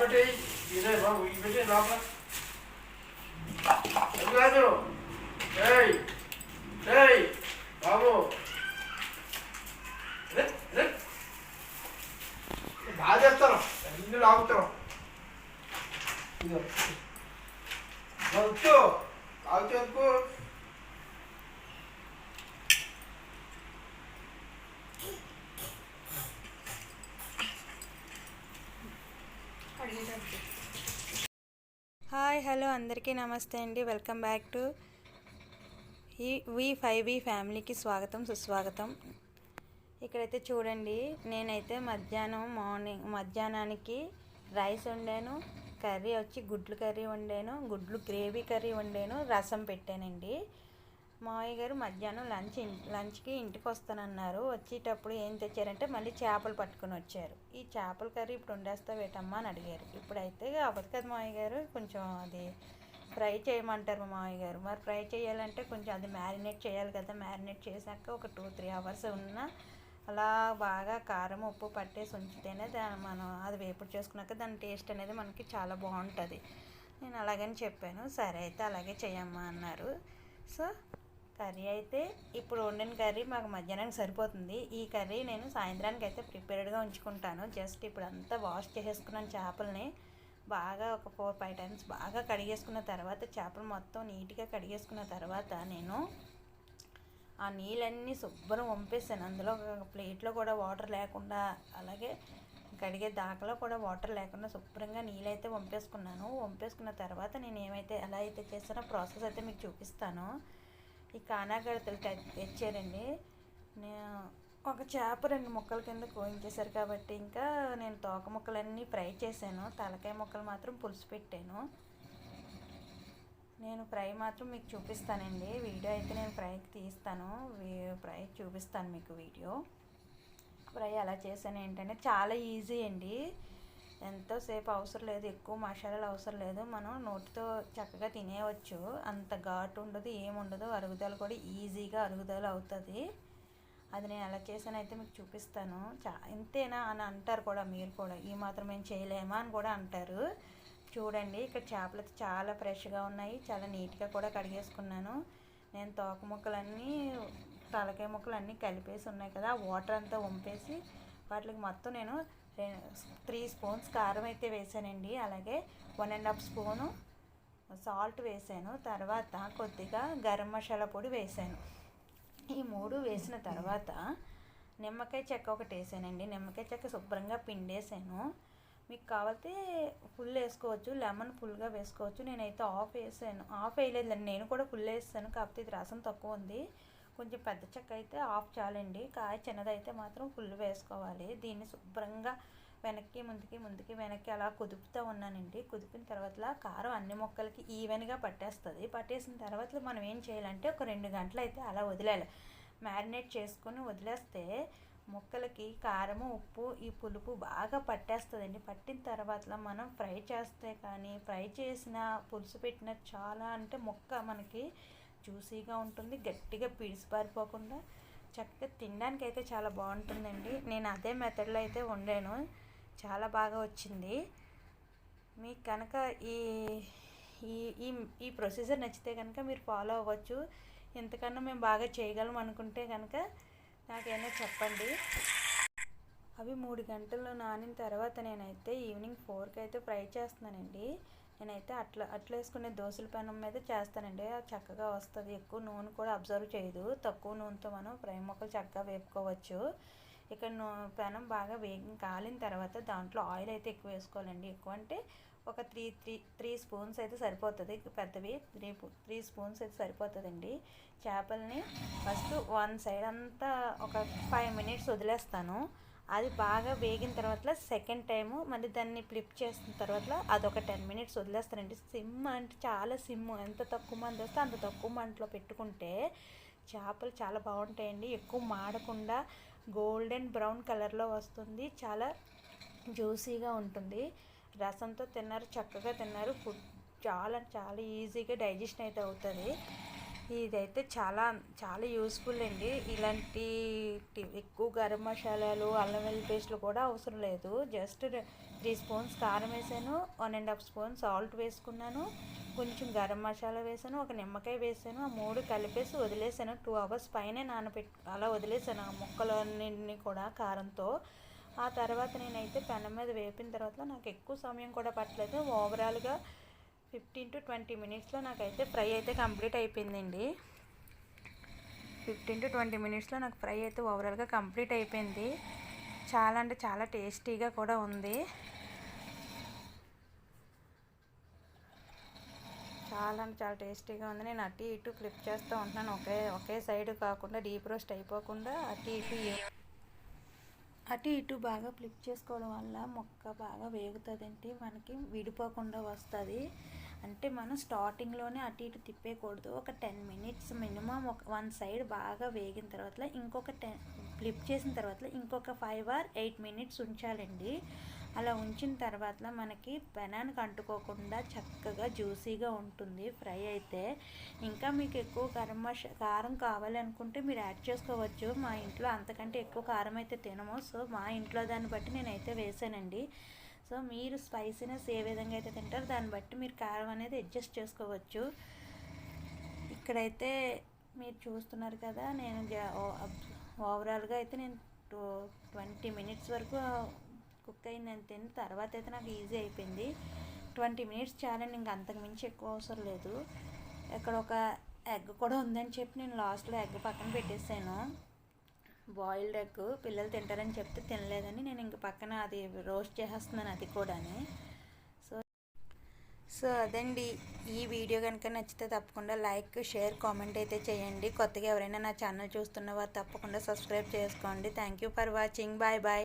లోపటి ఇదే బాబు ఇది పెట్టి లోపల అది ఏయ్ ఏయ్ బాబు బాగా చేస్తాను అన్ని లాగుతాను ఇదిగో. లాగుతూ లాగుతూ హలో అందరికీ నమస్తే అండి. వెల్కమ్ బ్యాక్ టు ఈ వి ఫైవ్ వి ఫ్యామిలీకి స్వాగతం సుస్వాగతం. ఇక్కడైతే చూడండి నేనైతే మధ్యాహ్నం మార్నింగ్ మధ్యాహ్నానికి రైస్ వండాను కర్రీ వచ్చి గుడ్లు కర్రీ వండాను గుడ్లు గ్రేవీ కర్రీ వండాను రసం పెట్టానండి. మావయ్య గారు మధ్యాహ్నం లంచ్ లంచ్కి ఇంటికి వస్తానన్నారు వచ్చేటప్పుడు ఏం తెచ్చారంటే మళ్ళీ చేపలు పట్టుకొని వచ్చారు. ఈ చేపల కర్రీ ఇప్పుడు వండేస్తావేటమ్మా అని అడిగారు. ఇప్పుడైతే అవ్వదు కదా మావయ్య గారు కొంచెం అది ఫ్రై చేయమంటారు మా మావయ్య గారు. మరి ఫ్రై చేయాలంటే కొంచెం అది మ్యారినేట్ చేయాలి కదా మ్యారినేట్ చేశాక ఒక టూ త్రీ అవర్స్ ఉన్న అలా బాగా కారం ఉప్పు పట్టేసి ఉంచితేనే దాని మనం అది వేపుడు చేసుకున్నాక దాని టేస్ట్ అనేది మనకి చాలా బాగుంటుంది. నేను అలాగని చెప్పాను. సరే అయితే అలాగే చేయమ్మా అన్నారు. సో కర్రీ అయితే ఇప్పుడు వండిన కర్రీ మాకు మధ్యాహ్నానికి సరిపోతుంది. ఈ కర్రీ నేను సాయంత్రానికి అయితే ప్రిపేర్డ్గా ఉంచుకుంటాను. జస్ట్ ఇప్పుడు అంతా వాష్ చేసేసుకున్నాను చేపలని. బాగా ఒక ఫోర్ ఫైవ్ టైమ్స్ బాగా కడిగేసుకున్న తర్వాత చేపలు మొత్తం నీట్గా కడిగేసుకున్న తర్వాత నేను ఆ నీళ్ళన్నీ శుభ్రం వంపేసాను. అందులో ఒక ప్లేట్లో కూడా వాటర్ లేకుండా అలాగే కడిగే దాకలో కూడా వాటర్ లేకుండా శుభ్రంగా నీళ్ళైతే వంపేసుకున్నాను. వంపేసుకున్న తర్వాత నేను ఏమైతే ఎలా అయితే చేస్తానో ప్రాసెస్ అయితే మీకు చూపిస్తాను. ఈ కానాగడతలు తెచ్చారండి. నేను ఒక చేప రెండు ముక్కల కింద కోయించేశారు కాబట్టి ఇంకా నేను తోక ముక్కలన్నీ ఫ్రై చేశాను. తలకాయ ముక్కలు మాత్రం పులుసు పెట్టాను. నేను ఫ్రై మాత్రం మీకు చూపిస్తానండి. వీడియో అయితే నేను ఫ్రైకి తీస్తాను. వీ- ఫ్రై చూపిస్తాను మీకు వీడియో. ఫ్రై ఎలా చేశాను ఏంటంటే చాలా ఈజీ అండి. ఎంతోసేపు అవసరం లేదు ఎక్కువ మసాలాలు అవసరం లేదు. మనం నోటితో చక్కగా తినేయవచ్చు అంత ఘాటు ఉండదు ఏముండదు అరుగుదల కూడా ఈజీగా అరుగుదల అవుతుంది. అది నేను ఎలా చేశానైతే మీకు చూపిస్తాను. చా ఇంతేనా అని అంటారు కూడా మీరు కూడా. ఈ మాత్రం మేము చేయలేమా అని కూడా అంటారు. చూడండి ఇక్కడ చేపలు చాలా ఫ్రెష్గా ఉన్నాయి. చాలా నీట్గా కూడా కడిగేసుకున్నాను. నేను తోక ముక్కలన్నీ తలకాయ ముక్కలు అన్నీ కలిపేసి ఉన్నాయి కదా వాటర్ అంతా వంపేసి వాటికి మొత్తం నేను త్రీ స్పూన్స్ కారం అయితే వేసానండి. అలాగే one and half spoon salt వేసాను. తర్వాత కొద్దిగా గరం మసాలా పొడి వేసాను. ఈ మూడు వేసిన తర్వాత నిమ్మకాయ చెక్క ఒకటి వేసానండి. నిమ్మకాయ చెక్క శుభ్రంగా పిండేసాను. మీకు కావాలంటే ఫుల్ వేసుకోవచ్చు లెమన్ ఫుల్గా వేసుకోవచ్చు. నేనైతే ఆఫ్ వేసాను. ఆఫ్ వేయలేదండి నేను కూడా ఫుల్ వేస్తాను. కాకపోతే ఇది రసం తక్కువ ఉంది. కొంచెం పెద్ద చెక్క అయితే ఆఫ్ చాలండి. కాయ చిన్నదైతే మాత్రం ఫుల్ వేసుకోవాలి. దీన్ని శుభ్రంగా వెనక్కి ముందుకి ముందుకి వెనక్కి అలా కుదుపుతూ ఉన్నానండి. కుదిపిన తర్వాత కారం అన్ని మొక్కలకి ఈవెన్గా పట్టేస్తుంది. పట్టేసిన తర్వాత మనం ఏం చేయాలంటే ఒక రెండు గంటలు అయితే అలా వదిలేయాలి. మ్యారినేట్ చేసుకొని వదిలేస్తే ముక్కలకి కారము ఉప్పు ఈ పులుపు బాగా పట్టేస్తుందండి. పట్టిన తర్వాత మనం ఫ్రై చేస్తే కానీ ఫ్రై చేసిన పులుసు పెట్టిన చాలా అంటే ముక్క మనకి జ్యూసీగా ఉంటుంది గట్టిగా పీడిసిపారిపోకుండా చక్కగా తినడానికి అయితే చాలా బాగుంటుందండి. నేను అదే మెథడ్లో అయితే వండాను. చాలా బాగా వచ్చింది. మీకు కనుక ఈ ఈ ఈ ఈ ప్రొసీజర్ నచ్చితే కనుక మీరు ఫాలో అవ్వచ్చు. ఎంతకన్నా మేము బాగా చేయగలం అనుకుంటే కనుక నాకేమైనా చెప్పండి. అవి మూడు గంటలు నానిన తర్వాత నేనైతే ఈవినింగ్ ఫోర్కి అయితే ఫ్రై చేస్తున్నానండి. నేనైతే అట్లా అట్లా వేసుకునే దోశల పెనం మీద చేస్తానండి. అది చక్కగా వస్తుంది. ఎక్కువ నూనె కూడా అబ్జర్వ్ చేయదు. తక్కువ నూనెతో మనం ఫ్రై మొక్కలు చక్కగా వేపుకోవచ్చు. ఇక్కడ నూ పెనం బాగా వేగి కాలిన తర్వాత దాంట్లో ఆయిల్ అయితే ఎక్కువ వేసుకోవాలండి. ఎక్కువ అంటే ఒక త్రీ త్రీ త్రీ స్పూన్స్ అయితే సరిపోతుంది. పెద్దవి త్రీ త్రీ స్పూన్స్ అయితే సరిపోతుందండి. చేపల్ని ఫస్ట్ వన్ సైడ్ అంతా ఒక ఫైవ్ మినిట్స్ వదిలేస్తాను. అది బాగా వేగిన తర్వాత సెకండ్ టైము మళ్ళీ దాన్ని ఫ్లిప్ చేసిన తర్వాత అదొక టెన్ మినిట్స్ వదిలేస్తారండి సిమ్ అంటే చాలా సిమ్. ఎంత తక్కువ మంది వస్తే అంత తక్కువ మంటలో పెట్టుకుంటే చేపలు చాలా బాగుంటాయండి. ఎక్కువ మాడకుండా గోల్డెన్ బ్రౌన్ కలర్లో వస్తుంది. చాలా జ్యూసీగా ఉంటుంది. రసంతో తిన్నారు చక్కగా తిన్నారు. ఫుడ్ చాలా చాలా ఈజీగా డైజెషన్ అయితే అవుతుంది. ఇదైతే చాలా చాలా యూస్ఫుల్ అండి. ఇలాంటి ఎక్కువ గరం మసాలాలు అల్లం వెల్లుల్లి పేస్ట్లు కూడా అవసరం లేదు. జస్ట్ త్రీ స్పూన్స్ కారం వేసాను one and half spoon salt వేసుకున్నాను కొంచెం గరం మసాలా వేసాను ఒక నిమ్మకాయ వేసాను ఆ మూడు కలిపేసి వదిలేసాను. టూ అవర్స్ పైనే నానబెట్టి అలా వదిలేసాను ఆ ముక్కలన్నింటినీ కూడా కారంతో. ఆ తర్వాత నేనైతే పెనం మీద వేపిన తర్వాత నాకు ఎక్కువ సమయం కూడా పట్టలేదు. ఓవరాల్గా ఫిఫ్టీన్ టు ట్వంటీ మినిట్స్లో నాకైతే ఫ్రై అయితే కంప్లీట్ అయిపోయిందండి. ఫిఫ్టీన్ టు ట్వంటీ మినిట్స్లో నాకు ఫ్రై అయితే ఓవరాల్గా కంప్లీట్ అయిపోయింది. చాలా అంటే చాలా టేస్టీగా కూడా ఉంది. చాలా అంటే చాలా టేస్టీగా ఉంది. నేను అటు ఇటు ఫ్లిప్ చేస్తూ ఉంటున్నాను. ఒకే ఒకే సైడ్ కాకుండా డీప్ రోస్ట్ అయిపోకుండా అటు ఇటు అటు ఇటు బాగా ఫ్లిప్ చేసుకోవడం వల్ల మొక్క బాగా వేగుతుందంటే మనకి విడిపోకుండా వస్తుంది. అంటే మనం స్టార్టింగ్లోనే అటు ఇటు తిప్పేయకూడదు. ఒక టెన్ మినిట్స్ మినిమం ఒక వన్ సైడ్ బాగా వేగిన తర్వాత ఇంకొక టెన్ ఫ్లిప్ చేసిన తర్వాత ఇంకొక ఫైవ్ ఆర్ ఎయిట్ మినిట్స్ ఉంచాలండి. అలా ఉంచిన తర్వాత మనకి పెనానికి అంటుకోకుండా చక్కగా జ్యూసీగా ఉంటుంది ఫ్రై అయితే. ఇంకా మీకు ఎక్కువ కారం మస కారం కావాలనుకుంటే మీరు యాడ్ చేసుకోవచ్చు. మా ఇంట్లో అంతకంటే ఎక్కువ కారం అయితే తినము. సో మా ఇంట్లో దాన్ని బట్టి నేనైతే వేసానండి. సో మీరు స్పైసీనెస్ ఏ విధంగా అయితే తింటారో దాన్ని బట్టి మీరు కారం అనేది అడ్జస్ట్ చేసుకోవచ్చు. ఇక్కడైతే మీరు చూస్తున్నారు కదా నేను ఓవరాల్గా అయితే నేను టూ ట్వంటీ మినిట్స్ వరకు కుక్ అయింది తిని తర్వాత అయితే నాకు ఈజీ అయిపోయింది. ట్వంటీ మినిట్స్ చాలండి ఇంక అంతకు మించి ఎక్కువ అవసరం లేదు. ఇక్కడ ఒక ఎగ్ కూడా ఉందని చెప్పి నేను లాస్ట్లో ఎగ్ పక్కన పెట్టేసాను. బాయిల్డ్ ఎగ్ పిల్లలు తింటారని చెప్తే తినలేదని నేను ఇంక పక్కన అది రోస్ట్ చేసేస్తున్నాను అది కూడాని. సో సో అదండి. ఈ వీడియో కనుక నచ్చితే తప్పకుండా లైక్ షేర్ కామెంట్ అయితే చేయండి. కొత్తగా ఎవరైనా నా ఛానల్ చూస్తున్న వారు తప్పకుండా సబ్స్క్రైబ్ చేసుకోండి. Thank you for watching. Bye bye.